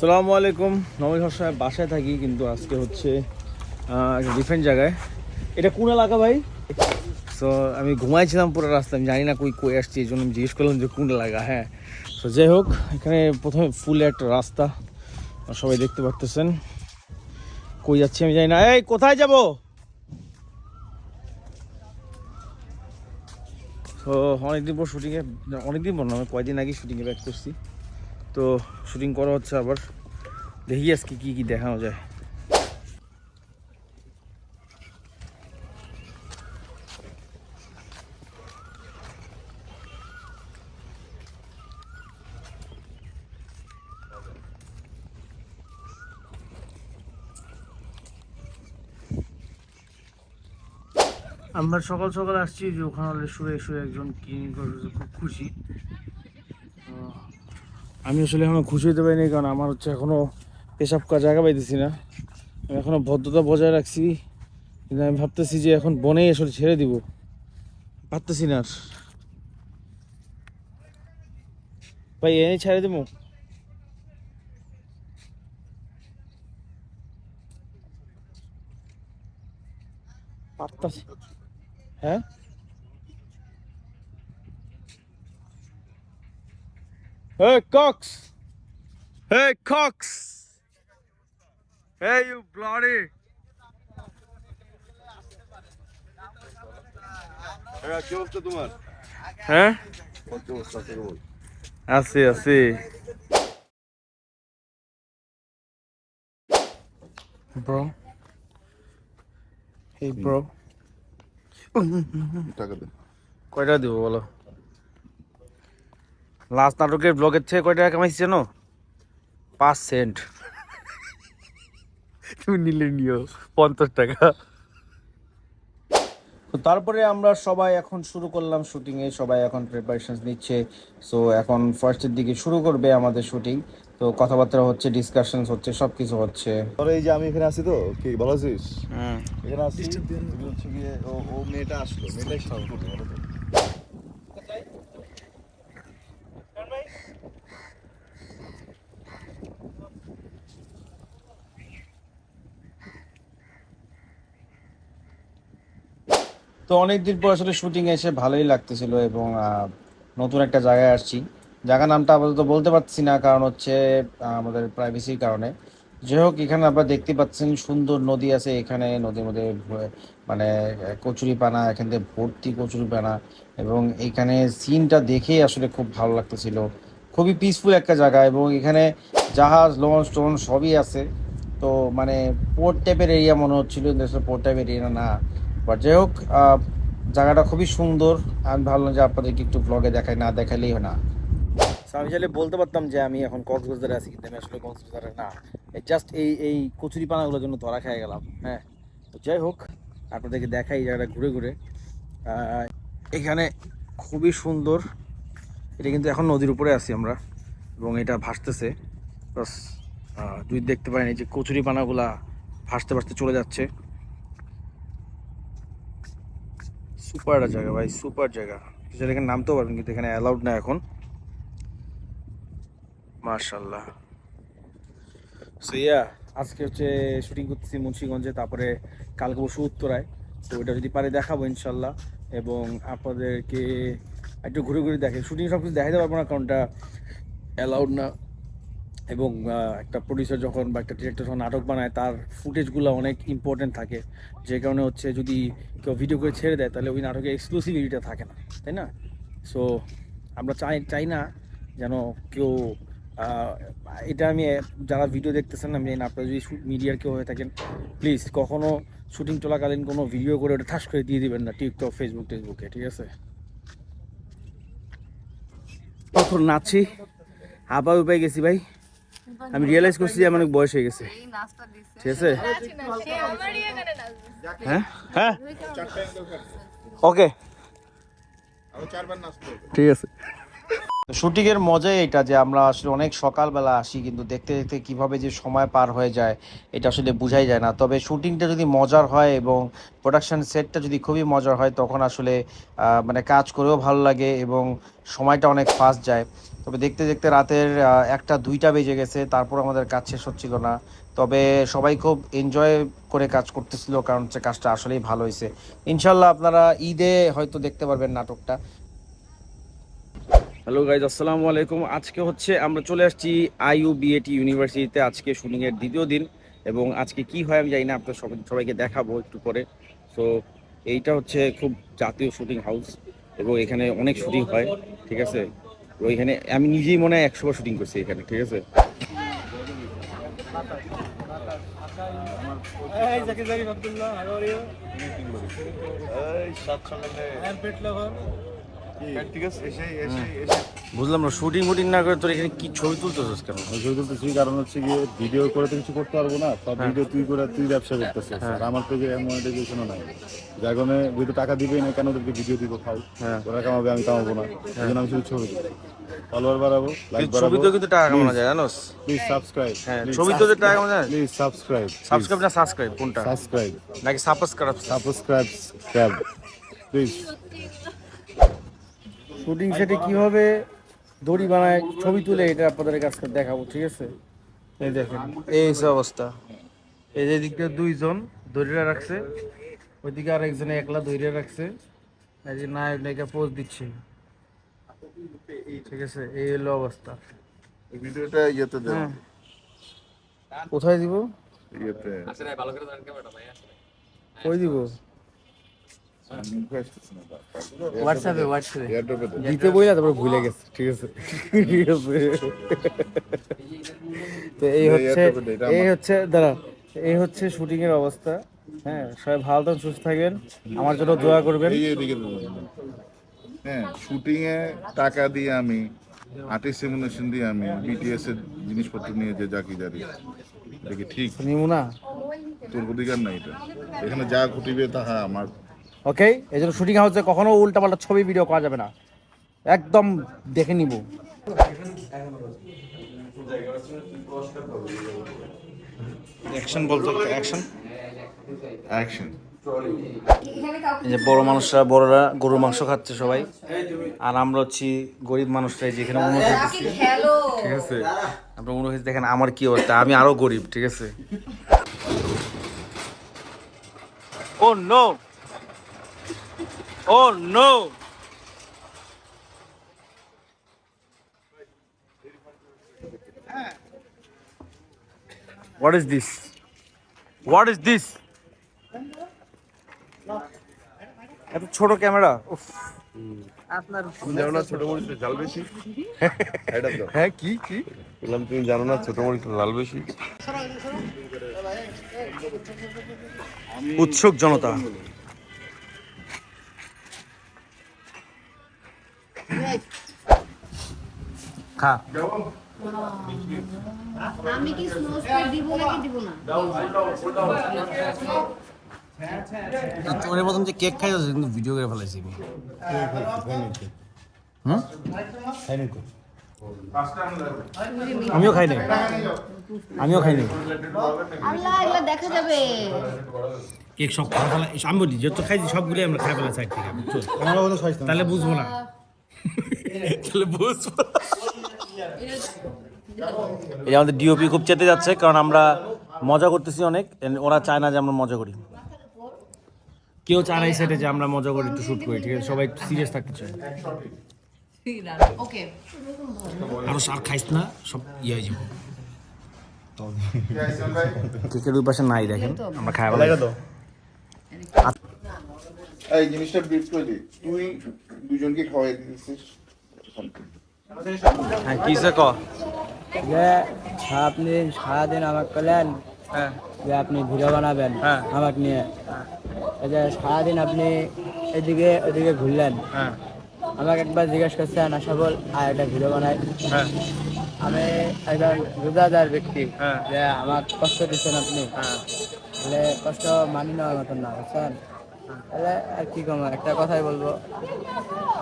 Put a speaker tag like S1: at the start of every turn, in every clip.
S1: সালামু আলাইকুম। নবী সবসময় বাসায় থাকি, কিন্তু আজকে হচ্ছে একটা ডিফারেন্ট জায়গায়। এটা কোন এলাকা ভাই? সো আমি ঘুমাইছিলাম পুরো রাস্তা, আমি জানি না কই কই আসছি, এই জন্য আমি জিজ্ঞেস করলাম যে কোন এলাকা হ্যাঁ। তো যাই হোক, এখানে প্রথমে ফুল একটা রাস্তা সবাই দেখতে পারতেছেন। কই যাচ্ছি আমি জানি না। এই, কোথায় যাব? তো অনেকদিন পর শুটিংয়ে অনেকদিন পর না, আমি কয়দিন আগে শুটিংয়ে ব্যাক করছি। তো শুটিং করা হচ্ছে আবার। দেখি আজকে কি কি দেখানো যায়। আমরা সকাল সকাল আসছি যে ওখানে শুয়ে শুয়ে একজন করেছে খুব খুশি। আমি আসলে এখনও খুশি হতে পারিনি, কারণ আমার হচ্ছে এখনও পেশাব করার জায়গা পাইতেছি না। আমি এখনও ভদ্রতা বজায় রাখছি, কিন্তু আমি ভাবতেছি যে এখন বনেই আসলে ছেড়ে দিব। পারতেছি না ভাই এনে ছেড়ে দেবো? পারতাছি। হ্যাঁ? Hey, Cox! Hey, Cox! Hey, you bloody!
S2: হ্যাঁ কি অবস্থা তোমার?
S1: হ্যাঁ? আছি আছি। ব্রো এই ব্রো কয়টা দিব বলো? লাস্ট নাটকের ব্লগের থেকে কয় টাকা কামাইছি জানো? পাঁচ সেন্ট। তুমি নিলে নিও পঞ্চাশ টাকা। তো তারপরে আমরা সবাই এখন শুরু করলাম শুটিং এ সবাই এখন প্রিপারেশন নিচ্ছে। সো এখন ফার্স্টের দিকে শুরু করবে আমাদের শুটিং তো কথাবার্তা হচ্ছে ডিসকাশন হচ্ছে সব কিছু হচ্ছে।
S2: ধরো এই যে আমি এখানে আছি তো কি ভালো আছিস? এখানে আছি গিয়ে ও ও মেয়েটা আসলো মেয়েটাই সব তো
S1: তো অনেক দিন পর আসলে শুটিং এসে ভালোই লাগতেছিল এবং নতুন একটা জায়গায় আসছি। জায়গার নামটা আপাতত বলতে পারছি না, কারণ হচ্ছে আমাদের প্রাইভেসির কারণে। যাই হোক, এখানে আপনারা দেখতে পাচ্ছেন সুন্দর নদী আছে এখানে, নদীর মধ্যে মানে কচুরি পানা এখান থেকে ভর্তি কচুরি পানা এবং এখানে সিনটা দেখে আসলে খুব ভালো লাগতেছিল। খুবই পিসফুল একটা জায়গা এবং এখানে জাহাজ লঞ্চ টন সবই আছে। তো মানে পোর্ট টাইপের এরিয়া মনে হচ্ছিল পোর্ট টাইপের এরিয়া না। বাট যাই হোক জায়গাটা খুবই সুন্দর। আমি ভাবলাম যে আপনাদেরকে একটু ব্লগে দেখাই, না দেখালেই হয় না। আমি চাইলে বলতে পারতাম যে আমি এখন কক্সবাজারে আছি, কিন্তু আমি আসলে কক্সবাজারে না। জাস্ট এই এই কচুরি পানাগুলোর জন্য ধরা খেয়ে গেলাম হ্যাঁ। তো যাই হোক, আপনাদেরকে দেখাই জায়গাটা ঘুরে ঘুরে। এখানে খুবই সুন্দর। এটা কিন্তু এখন নদীর উপরে আছি আমরা, এবং এটা ভাসতেছে। বাস দুই দেখতে পারেন এই যে কচুরি পানাগুলা ভাসতে ভাসতে চলে যাচ্ছে। সুপার জায়গা ভাই, সুপার জায়গা। সেটা এখানে নামতেও পারবেন, কিন্তু এখানে অ্যালাউড না এখন। মার্শাল্লাহ সো ইয়া আজকে হচ্ছে শুটিং করতেছি মুন্সিগঞ্জে, তারপরে কালকে বসে উত্তরায়। তো এটা যদি পারে দেখাবো ইনশাল্লাহ এবং আপনাদেরকে একটু ঘুরে ঘুরে দেখে শুটিং সব কিছু দেখাতে পারব না, কারণ এটা অ্যালাউড না। এবং একটা প্রডিউসার যখন বা একটা ডিরেক্টর যখন নাটক বানায়, তার ফুটেজগুলো অনেক ইম্পর্টেন্ট থাকে। যে কারণে হচ্ছে যদি কেউ ভিডিও করে ছেড়ে দেয়, তাহলে ওই নাটকে এক্সক্লুসিভিটিটা থাকে না, তাই না? সো আমরা চাই চাই না যেন কেউ এটা আমি, যারা ভিডিও দেখতেছেন আমি আপনারা যদি মিডিয়ার কেউ হয়ে থাকেন প্লিজ কখনও শুটিং চলাকালীন কোনো ভিডিও করে ওটা ঠাস করে দিয়ে দিবেন না টিকটক ফেসবুক টেসবুকে ঠিক আছে? তখন নাচছি। হাঁপা উপায় গেছি ভাই। আমি রিয়েলাইজ করছি যে আমার অনেক বয়স হয়ে গেছে। ঠিক আছে? হ্যাঁ? হ্যাঁ? ওকে ঠিক আছে। শুটিংয়ের মজাই এটা যে আমরা আসলে অনেক সকালবেলা আসি কিন্তু দেখতে দেখতে কীভাবে যে সময় পার হয়ে যায় এটা আসলে বোঝাই যায় না। তবে শুটিংটা যদি মজার হয় এবং প্রোডাকশন সেটটা যদি খুবই মজার হয় তখন আসলে মানে কাজ করেও ভালো লাগে এবং সময়টা অনেক ফাস্ট যায়। তবে দেখতে দেখতে রাতের একটা দুইটা বেজে গেছে, তারপর আমাদের কাজ শেষ হচ্ছিল না। তবে সবাই খুব এনজয় করে কাজ করতেছিল, কারণ হচ্ছে কাজটা আসলেই ভালো হয়েছে। ইনশাল্লাহ আপনারা ঈদে হয়তো দেখতে পারবেন নাটকটা। হ্যালো গাইজ আসসালামু আলাইকুম। আজকে হচ্ছে আমরা চলে আসছি আইইউ বিএটি ইউনিভার্সিটিতে আজকে শুটিং এর দ্বিতীয় দিন, এবং আজকে কি হয় আমি জানি না আপনার সবাই সবাইকে দেখাবো একটু পরে। তো এইটা হচ্ছে খুব জাতীয় শুটিং হাউস এবং এখানে অনেক শুটিং হয়, ঠিক আছে? তো এখানে আমি নিজেই মনে হয় একশো বার শুটিং করছি এখানে ঠিক আছে?
S3: Hey,
S1: বুঝলাম না শুটিং ফুটিং না করে তোর এখানে কি ছবি তুলতেছিস কেন?
S2: আমি ছবি তুলতেছি কারণ হচ্ছে গিয়ে ভিডিও করে তো কিছু করতে পারব না। সব ভিডিও তুই করে তুই ব্যবসা করতেছিস। আর আমার তো যে মনিটাইজেশনও নাই। কারণে যেহেতু টাকা দিবেই না কেন ওদেরকে ভিডিও দিব খাও
S1: হ্যাঁ।
S2: ওরা কামাবে আমি কামাবো না। এই জন্য আমি শুধু ছবি দিব ফলোয়ার বাড়াবো লাইক
S1: ছবি তো কিন্তু টাকা কামানো যায় জানোস?
S2: প্লিজ সাবস্ক্রাইব
S1: হ্যাঁ ছবি তো টাকা কামানো যায়?
S2: প্লিজ সাবস্ক্রাইব
S1: সাবস্ক্রাইব না সাবস্ক্রাইব কোনটা?
S2: সাবস্ক্রাইব
S1: নাকি subscribe
S2: subscribe scribe please
S1: shooting সেটে কীভাবে দড়ি বানায় ছবি তুলে এটা আপনাদের কাছে দেখাবো ঠিক আছে? এই দেখেন এই অবস্থা। এই যে দিকটা দুইজন দড়িটা রাখছে ওইদিকে আর একজনে একলা দড়িটা রাখছে। এই যে নায়ক নায়িকা পোজ দিচ্ছে। ঠিক আছে এই হলো অবস্থা।
S2: ভিডিওটা ইয়েতে
S1: হ্যাঁ। কোথায় দিব?
S2: ইয়েতে।
S1: কই দিব? হোয়াটসঅ্যাপে হোয়াটসঅ্যাপে দিতে বইলা তারপর ভুলে গেছে ঠিক আছে? ঠিক আছে। তো এই হচ্ছে এই হচ্ছে দাঁড়া এই হচ্ছে শুটিং এর অবস্থা। হ্যাঁ সবাই ভালো থাকুন সুস্থ থাকবেন আমার জন্য দোয়া করবেন।
S2: হ্যাঁ শুটিং এ টাকা দিয়ে আমি আর্টিস্ট সিমুলেশন দিয়ে আমি বিটিএস এর জিনিসপত্র নিয়ে যে যাকি জারি এটা কি ঠিক।
S1: নিমুনা।
S2: তোর অধিকার নাই এটা। এখানে যা ঘটিবে তাহা আমার
S1: ওকে? এই জন্য শুটিং হাউসে কখনো উল্টাপাল্টা ছবি ভিডিও করা যাবে না। একদম দেখে নিব। অ্যাকশন বলতো অ্যাকশন
S2: অ্যাকশন
S1: এই যে বড় মানুষরা বড়রা গরুর মাংস খাচ্ছে সবাই। আর আমরা হচ্ছি গরিব মানুষরা এই যে এখানে অনুভব করতেছি
S4: হ্যালো
S1: ঠিক আছে। আপনার মনে হয়েছে দেখেন আমার কি অবস্থা। আমি আরও গরিব ঠিক আছে? ও no oh no What is this? What is this? এত ছোট ক্যামেরা? উফ।
S4: আপনার
S2: জানো না ছোট মরিচের ঝাল বেশি?
S1: হ্যাঁ কি কি?
S2: বললাম তুমি জানো না ছোট মরিচের ঝাল বেশি?
S1: উৎসুক জনতা। খা
S4: আমি কি স্নো স্প্রে দিব নাকি দিব না?
S1: তোর প্রথম যে কেক খাই কিন্তু ভিডিও করে ফেলাইছি আমি। আমিও খাই নাই। আমিও খাই নাই।
S4: আল্লাহ এগুলা দেখা যাবে।
S5: কেক সব খাওয়া ফেলা আমি বলি যত খাইছি সবগুলো আমরা খাই ফেলা সাইড থেকে? তাহলে বুঝব না। তাহলে বুঝব
S1: এই আমাদের ডিওপি খুব চেতে যাচ্ছে কারণ আমরা মজা করতেছি অনেক ওরা চায় না যে আমরা মজা করি। কেউ চায় না এই সেটে যে আমরা মজা করি একটু শুট করি ঠিক আছে? সবাই সিরিয়াস থাকতে চায়।
S4: ওকে
S5: আরও সার খাইস না সব ইয়ে যাব।
S1: কেকের পাশে নাই দেখেন আমরা খাই বলাই
S2: এই জিনিসটা ব্রিফ করে দিই। তুই দুজনকে খাওয়াই দিতেছিস
S1: হ্যাঁ কিসে ক?
S6: যে আপনি সারাদিন আমাকে করলেন
S1: হ্যাঁ।
S6: যে আপনি ভিডিও বানাবেন
S1: হ্যাঁ।
S6: আমাকে নিয়ে। এই যে সারাদিন আপনি এদিকে ওদিকে ঘুরলেন।
S1: হ্যাঁ।
S6: আমাকে একবার জিজ্ঞেস করছেন আশা বল আর একটা ভিডিও বানাই।
S1: হ্যাঁ।
S6: আমি একজন রোজাদার ব্যক্তি।
S1: হ্যাঁ।
S6: যে আমার কষ্ট দিচ্ছেন আপনি।
S1: হ্যাঁ।
S6: কষ্ট মানি নেওয়ার মতন না বুঝছেন? তাহলে আর কি কম একটা কথাই বলব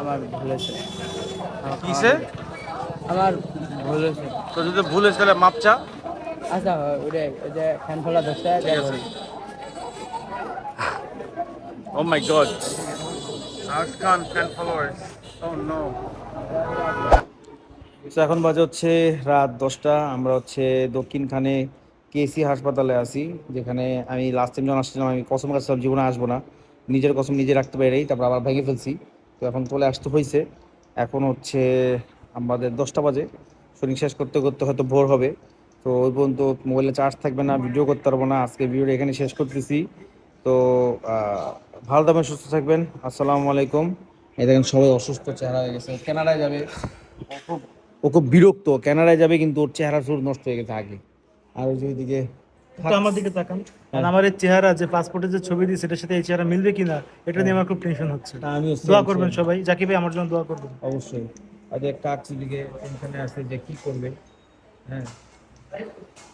S6: আমার ভুলেছে আমার খাওয়া
S1: কিসে?
S6: আমার ভুল হয়েছে
S1: তো যদি ভুল হয়েছে তাহলে মাপ চা
S6: আচ্ছা ওটাই ওই যে ফ্যান খোলা দশটা
S1: Oh my god. Ashkan fan followers. Oh no. তো এখন বাজে হচ্ছে রাত দশটা আমরা হচ্ছে দক্ষিণখানে কেসি হাসপাতালে আছি যেখানে আমি লাস্ট টাইম যখন আসছিলাম আমি কসম কাটছিলাম জীবনে আসব না নিজের কসম নিজে রাখতে পারি তারপর আবার ভেঙে ফেলছি। তো এখন চলে আসতে হয়েছে। এখন হচ্ছে আমাদের দশটা বাজে। শুটিং শেষ করতে করতে হয়তো ভোর হবে। তো ওই পর্যন্ত মোবাইলে চার্জ থাকবে না ভিডিও করতে পারব না। আজকে ভিডিওটা এখানে শেষ করতেছি। তো ভালো থাকবেন, সুস্থ থাকবেন। আসসালামু আলাইকুম। এই দেখেন সবাই অসুস্থ চেহারা হয়ে গেছে। কানাডায় যাবে। ও খুব বিরক্ত। কানাডায় যাবে কিন্তু ওর চেহারা সুর নষ্ট হয়ে গেছে আগে। আর ওই যে
S3: তো আমার দিকে তাকান। আর আমার এই চেহারা যে পাসপোর্টে যে ছবি দিয়েছে সাথে এই চেহারা মিলবে কিনা এটা নিয়ে আমার খুব টেনশন হচ্ছে। দোয়া করবেন সবাই। জাকিব ভাই আমার জন্য দোয়া করবেন।
S1: অবশ্যই। আর যে কাকসি দিকে টেনশনে আছে যে কি করবে? হ্যাঁ।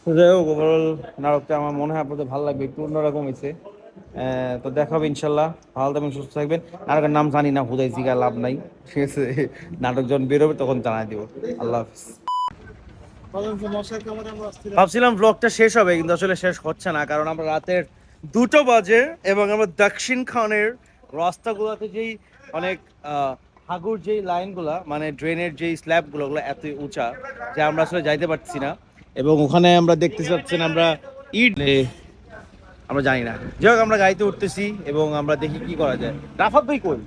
S1: তো যাই হোক ওভারঅল নাটকটা আমার মনে হয় আপনাদের ভালো লাগবে একটু অন্যরকম হয়েছে। তো দেখা হবে ইনশাল্লাহ। ভালো থাকবেন সুস্থ থাকবেন। নাটকের নাম জানি না হুদাই জিগা লাভ নাই। ঠিক আছে? নাটক যখন বেরোবে তখন জানাই দিব। আল্লাহ হাফিজ। ভাবছিলাম ব্লগটা শেষ হবে, কিন্তু আসলে শেষ হচ্ছে না, কারণ আমরা রাতের দুটো বাজে এবং আমরা দক্ষিণ খানের রাস্তাগুলোতে যেই অনেক হাগুর যেই লাইনগুলা মানে ড্রেনের যেই স্ল্যাবগুলো, ওগুলো এত উঁচা যে আমরা আসলে যাইতে পারছি না। এবং ওখানে আমরা দেখতে পাচ্ছেন আমরা ইট আমরা জানি না। যাই হোক, আমরা গাড়িতে উঠতেছি এবং আমরা দেখি কি করা যায়। রাফাত ভাই কই?